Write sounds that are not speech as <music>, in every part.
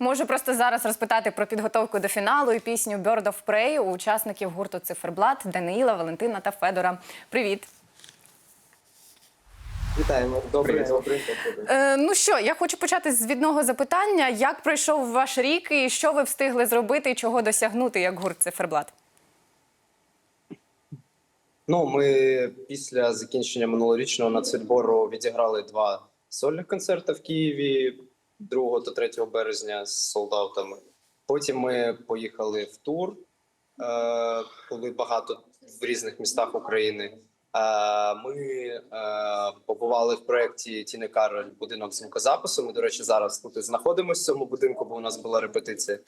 Можу просто зараз розпитати про підготовку до фіналу і пісню Bird of Prey у учасників гурту Циферблат Даниїла, Валентина та Федора. Привіт! Вітаємо. Добре, добре. Е, ну що, я хочу почати з відного запитання: як пройшов ваш рік і що ви встигли зробити і чого досягнути як гурт Циферблат? Ну, ми після закінчення минулорічного нацвідбору відіграли два сольних концерти в Києві 2 та 3 березня з солдатами. Потім ми поїхали в тур, е, були багато в різних містах України. Е, Ми е, побували в проєкті Тіни Кароль будинок звукозапису. Ми, до речі, зараз тут знаходимося в цьому будинку, бо у нас була репетиція,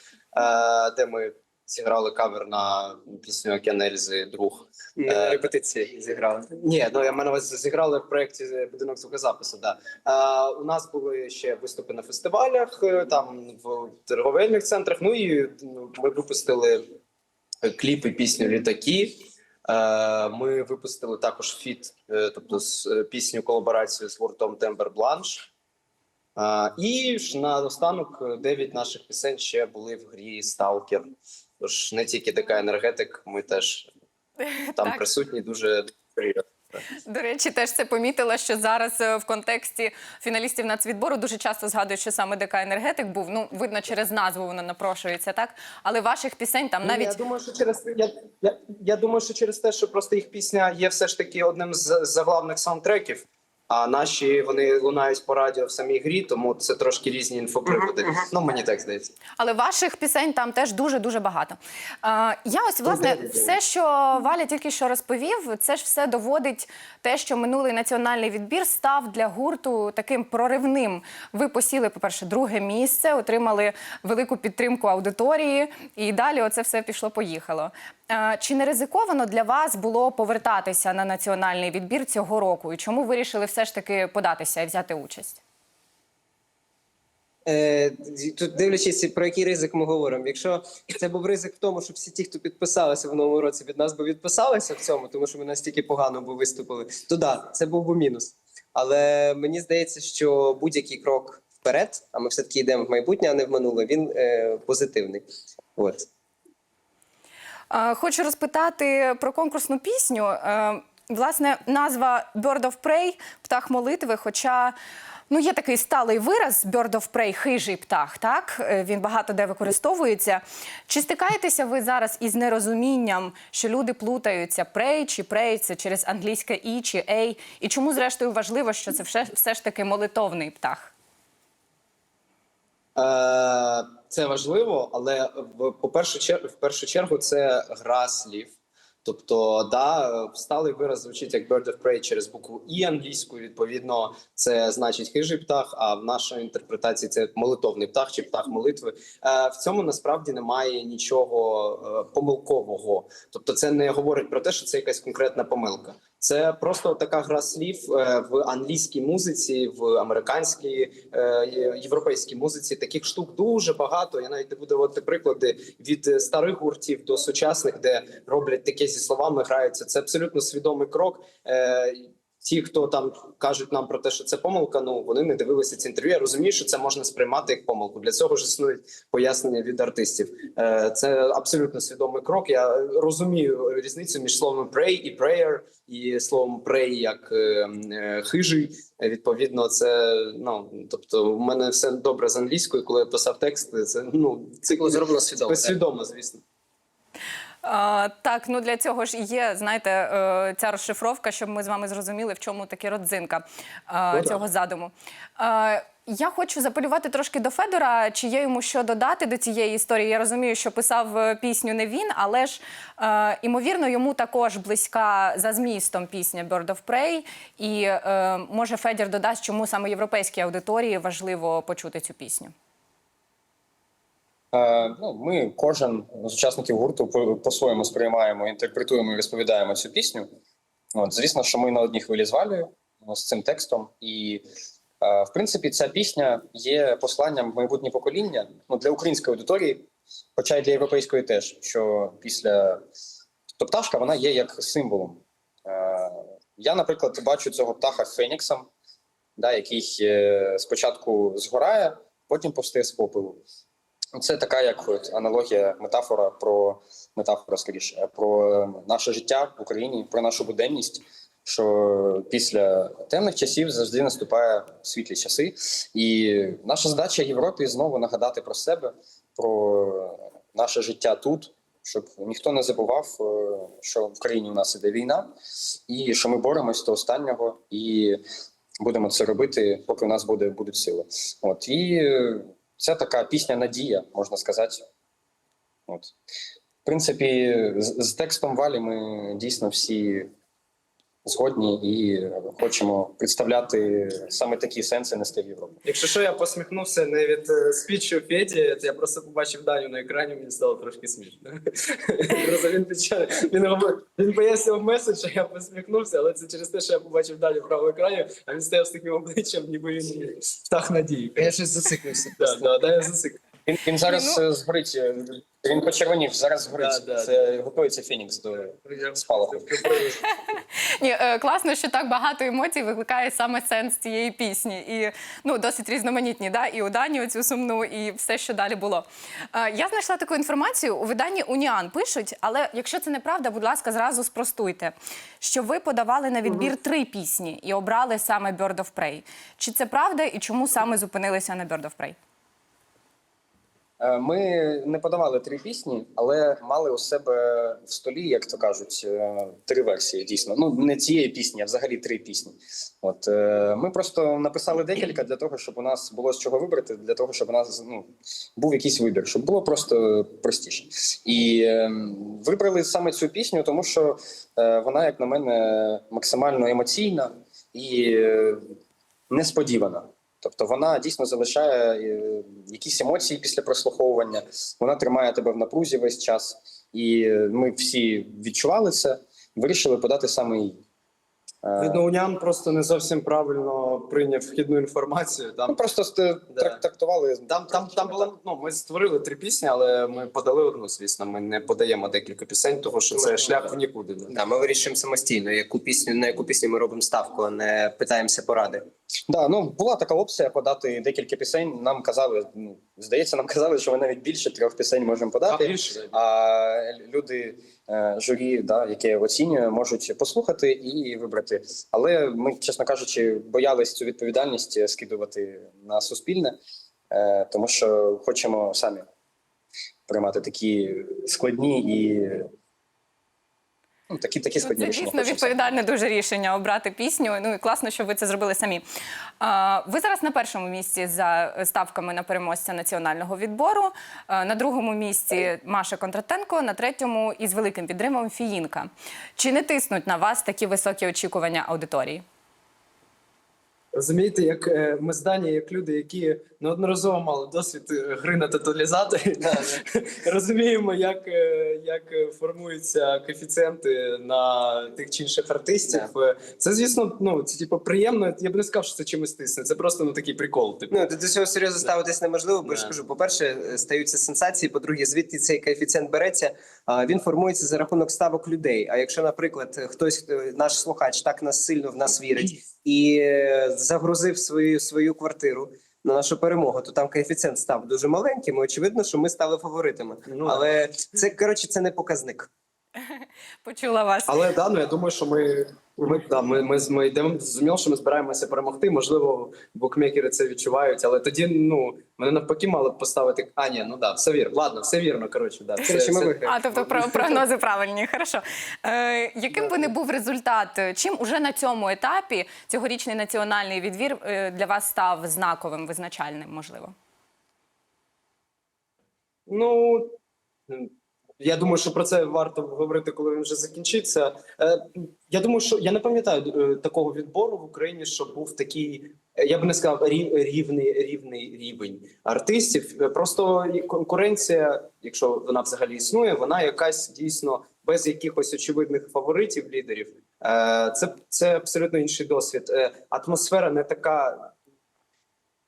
де ми зіграли кавер на пісню Океан Ельзи друг. На репетиції зіграли. Ні, ну я мене зіграли в проєкті будинок звукозапису. Да. Е, у нас були ще виступи на фестивалях, е, там в торговельних центрах. Ну і ну, ми випустили кліп і пісню Літаки. Е, ми випустили також фіт, е, тобто з е, пісню колаборацію з гуртом Тембер Бланш. Е, і ж на останок дев'ять наших пісень ще були в грі Сталкер. Тож не тільки ДК енергетик, ми теж <laughs> там Так. присутні дуже приємно. До речі, теж це помітила, що зараз е, в контексті фіналістів нацвідбору дуже часто згадують, що саме ДК енергетик був. Ну, видно, через назву воно напрошується, так? Але ваших пісень там навіть я думаю, що через я, я, я думаю, що через те, що просто їх пісня є все ж таки одним з заглавних саундтреків. А наші вони лунають по радіо в самій грі, тому це трошки різні інфоприводи. Ну мені так здається. Але ваших пісень там теж дуже дуже багато. Е, я ось власне все, що Валя тільки що розповів, це ж все доводить те, що минулий національний відбір став для гурту таким проривним. Ви посіли, по-перше, друге місце, отримали велику підтримку аудиторії, і далі оце все пішло-поїхало. Е, Чи не ризиковано для вас було повертатися на національний відбір цього року? І чому вирішили все ж таки податися і взяти участь? Е, тут дивлячись, про який ризик ми говоримо. Якщо це був ризик в тому, що всі ті, хто підписалися в новому році, від нас би відписалися в цьому, тому що ми настільки погано би виступили, то да, це був би мінус. Але мені здається, що будь-який крок вперед, а ми все таки йдемо в майбутнє, а не в минуле, він е, позитивний. От. Хочу розпитати про конкурсну пісню. Е, Власне, назва Bird of Prey – птах молитви. Хоча ну є такий сталий вираз Bird of Prey – хижий птах. Так Е, він багато де використовується. Чи стикаєтеся ви зараз із нерозумінням, що люди плутаються prey чи prey – це через англійське і чи ей? І чому зрештою важливо, що це все, все ж таки молитовний птах? Е, це важливо, але в по першу чергу, в першу чергу це гра слів. Тобто, да, сталий вираз звучить як bird of prey через букву і англійською. Відповідно, це значить хижий птах. А в нашій інтерпретації це молитовний птах чи птах молитви. Е, в цьому насправді немає нічого е, помилкового. Тобто, це не говорить про те, що це якась конкретна помилка. Це просто така гра слів е, в англійській музиці, в американській е, європейській музиці. Таких штук дуже багато. Я навіть не буду давати приклади від е, старих гуртів до сучасних, де роблять таке зі словами, граються. Це абсолютно свідомий крок. Ті, хто там кажуть нам про те, що це помилка, ну вони не дивилися ці інтерв'ю. Я розумію, що це можна сприймати як помилку. Для цього ж існують пояснення від артистів. Е, Це абсолютно свідомий крок. Я розумію різницю між словом pray і prayer, і словом pray як е, е, хижий. Відповідно, це ну тобто, у мене все добре з англійською. Коли я писав текст, це ну це зроблено свідомо, свідомо, звісно. Так, ну для цього ж і є, знаєте, е, ця розшифровка, щоб ми з вами зрозуміли, в чому таки родзинка е, Ну, цього задуму. Е, я хочу запалювати трошки до Федора, чи є йому що додати до цієї історії. Я розумію, що писав пісню не він, але ж е, імовірно йому також близька за змістом пісня Bird of Prey. І е, може Федір додасть, чому саме європейській аудиторії важливо почути цю пісню. Е, ну, ми, кожен з учасників гурту, по- по-своєму сприймаємо, інтерпретуємо і розповідаємо цю пісню. От, звісно, що ми на одній хвилі з Валею ну, з цим текстом. І, е, в принципі, ця пісня є посланням в майбутнє покоління ну, для української аудиторії, хоча й для європейської теж. Що після тобто пташка вона є як символом. Е, я, наприклад, бачу цього птаха Феніксом, да, який спочатку згорає, потім повстає з попелу. Це така, як аналогія, метафора про метафора, скоріше, про наше життя в Україні, про нашу буденність. Що після темних часів завжди наступає світлі часи, і наша задача Європі знову нагадати про себе, про наше життя тут, щоб ніхто не забував, е, що в країні у нас іде війна, і що ми боремось до останнього, і будемо це робити, поки у нас буде будуть сили. От і е, це така пісня надія, можна сказати. От. В принципі, з, з текстом валі ми дійсно всі згодні і хочемо представляти саме такі сенси нести в Європу. Якщо що, я посміхнувся не від е, спічу Феді, я просто побачив Даню на екрані, мені стало трошки смішно. <laughs> Він печали. Він, робив- він пояснив меседж, а я посміхнувся, але це через те, що я побачив Даню в правому екрані, а він стояв з таким обличчям, ніби він птах надії. Я щось зациклився. Да, да, да, я засик. Він, він зараз Ну- е, згорить, е, він почервонів, зараз згорить. Да, да, це готується Фенікс до спалаху. <laughs> Ні, е, класно, що так багато емоцій викликає саме сенс цієї пісні. І ну, досить різноманітні, да? і у Дані цю сумну, і все, що далі було. Я знайшла таку інформацію. У виданні Уніан пишуть, але якщо це неправда, будь ласка, зразу спростуйте, що ви подавали на відбір три пісні і обрали саме Bird of Prey. Чи це правда і чому саме зупинилися на Bird of Prey? Е, Ми не подавали три пісні, але мали у себе в столі, як то кажуть, е, три версії. Дійсно, ну не цієї пісні, а взагалі три пісні. От е, ми просто написали декілька для того, щоб у нас було з чого вибрати, для того, щоб у нас ну був якийсь вибір, щоб було просто простіше. І вибрали саме цю пісню, тому що вона, як на мене, максимально емоційна і несподівана. Тобто вона дійсно залишає е, якісь емоції після прослуховування. Вона тримає тебе в напрузі весь час, і е, ми всі відчували це. Вирішили подати саме її. Е, Видно, Унян просто не зовсім правильно прийняв вхідну інформацію. ну, просто ст- Да. трактували Там, там, там було, ну, ми створили три пісні, але ми подали одну, звісно. Ми не подаємо декілька пісень, тому що це шлях в нікуди. да. Да, ми вирішуємо самостійно, яку пісню, на яку пісню ми робимо ставку, а не питаємося поради. Да, ну була така опція подати декілька пісень. Нам казали, ну здається, нам казали, що ми навіть більше трьох пісень можемо А подати. більше А люди, е, журі, да, яке оцінює, можуть послухати і вибрати. Але ми, чесно кажучи, боялись цю відповідальність скидувати на суспільне, е, тому що хочемо самі приймати такі складні і ну, такі, такі Ну, складні це дійсно відповідальне дуже рішення обрати пісню. Ну і класно, що ви це зробили самі. А, ви зараз на першому місці за ставками на переможця національного відбору. А, на другому місці Маша Контратенко, на третьому із великим підтримом Фіїнка. Чи не тиснуть на вас такі високі очікування аудиторії? Розумієте, як е, ми здані, як люди, які неодноразово мали досвід е, гри на тоталізаторі, <laughs> розуміємо, як, е, як формуються коефіцієнти на тих чи інших артистів. Це, звісно, ну це типу приємно. Я б не сказав, що це чимось тисне. Це просто ну такий прикол. Типу. Ну до цього серйозно ставитись неможливо, бо я ж кажу, по-перше, стаються сенсації. По-друге, звідки цей коефіцієнт береться? А, Він формується за рахунок ставок людей. А якщо, наприклад, хтось е, наш слухач так нас сильно в нас вірить і е, загрузив свою свою квартиру. На нашу перемогу, то там коефіцієнт став дуже маленьким. і Очевидно, що ми стали фаворитами. Ну, Але це коротше, це не показник. Почула вас. Але да, ну я думаю, що ми. Ми, да, ми, ми, ми йдемо зрозуміло, що ми збираємося перемогти. Можливо, букмекери це відчувають, але тоді ну мене навпаки мали б поставити. А, ні, ну да, все вірно. Ладно, все вірно. Коротше, да. Коротше, Це, ми це. А, тобто про прогнози правильні. Хорошо. Е, яким би не був результат, чим уже на цьому етапі цьогорічний національний відбір е, для вас став знаковим, визначальним, можливо? Ну я думаю, що про це варто говорити, коли він вже закінчиться. Е, Я думаю, що я не пам'ятаю е, такого відбору в Україні, що був такий, е, я б не сказав, рі- рівний рівний рівень артистів. Просто конкуренція, якщо вона взагалі існує, вона якась дійсно без якихось очевидних фаворитів лідерів. Це, це абсолютно інший досвід. Атмосфера не така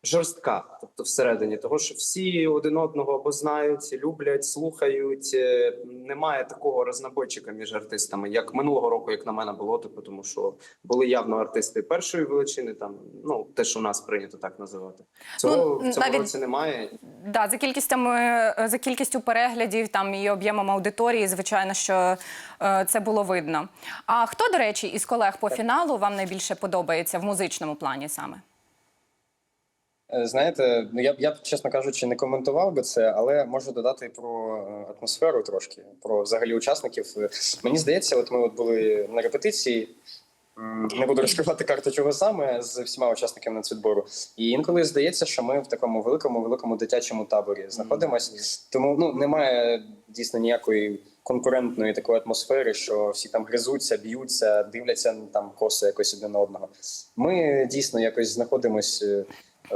жорстка, тобто всередині того, що всі один одного або знають, люблять, слухають. Е, Немає такого рознобойчика між артистами, як минулого року, як на мене було, типу, тому що були явно артисти першої величини, там ну те, що у нас прийнято так називати. Цього Ну, в цьому навіть- році немає. Да, за кількістю, за кількістю переглядів там і об'ємом аудиторії, звичайно, що е, це було видно. А хто, до речі, із колег по фіналу вам найбільше подобається в музичному плані саме? Е, Знаєте, ну я б я б, чесно кажучи, не коментував би це, але можу додати про е, атмосферу трошки, про взагалі учасників. Е, Мені здається, от ми от були на репетиції. Не буду розкривати карту, чого саме з всіма учасниками нацвідбору. І інколи здається, що ми в такому великому великому дитячому таборі знаходимось. Тому ну немає дійсно ніякої конкурентної такої атмосфери, що всі там гризуться, б'ються, дивляться там косо якось один на одного. Ми дійсно якось знаходимось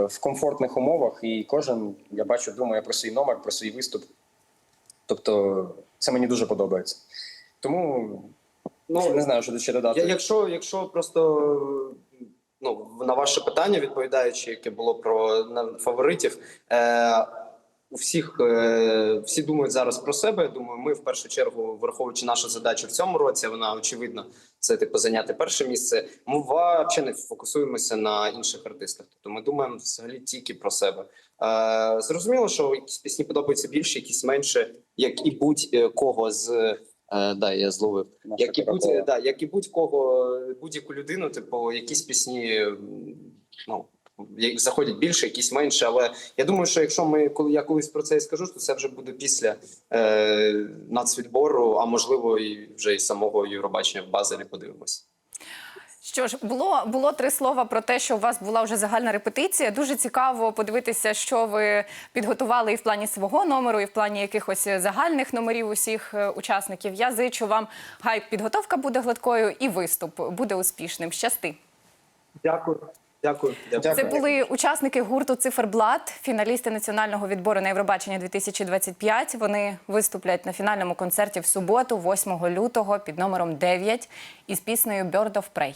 в комфортних умовах, і кожен я бачу, думає про свій номер, про свій виступ. Тобто, це мені дуже подобається. Тому Ну не знаю, що ще додати. Якщо, якщо просто ну на ваше питання, відповідаючи, яке було про фаворитів, е, у всіх е, всі думають зараз про себе. Я Думаю, ми в першу чергу, враховуючи нашу задачу в цьому році, вона очевидно, це типу зайняти перше місце. Ми взагалі не фокусуємося на інших артистах. Тобто ми думаємо взагалі тільки про себе. Е, зрозуміло, що якісь пісні подобаються більше, якісь менше, як і будь-кого з. Е, да, я зловив. Наша Як і будь, Кока-Кола. да, як і будь-кого, будь-яку людину, типу, якісь пісні ну, заходять більше, якісь менше. Але я думаю, що якщо ми коли я колись про це і скажу, то це вже буде після е, нацвідбору, а можливо, і вже і самого Євробачення в Базелі подивимося. Що ж, було, було три слова про те, що у вас була вже загальна репетиція. Дуже цікаво подивитися, що ви підготували і в плані свого номеру, і в плані якихось загальних номерів усіх е, учасників. Я зичу вам, хай підготовка буде гладкою і виступ буде успішним. Щасти. Дякую. Дякую. Це були учасники гурту Циферблат, фіналісти національного відбору на Євробачення 2025. Вони виступлять на фінальному концерті в суботу, 8 лютого, під номером 9 із піснею Bird of Prey.